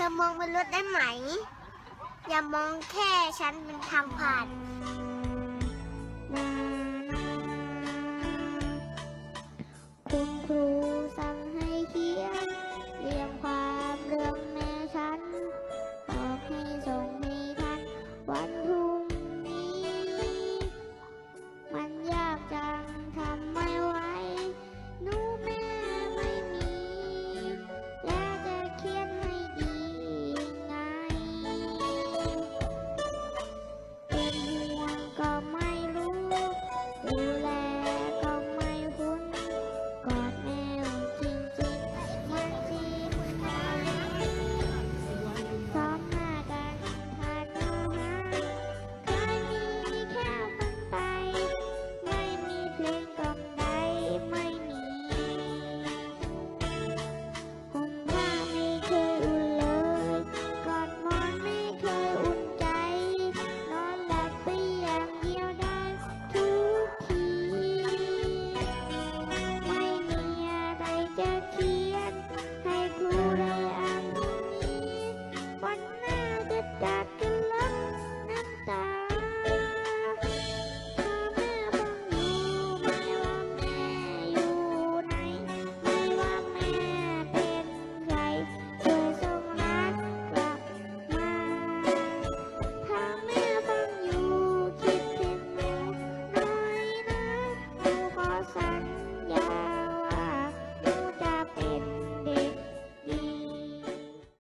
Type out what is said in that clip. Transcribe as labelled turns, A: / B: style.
A: ธอมองบนรถได้ไหม อย่ามองแค่ฉันเป็นทางผ่าน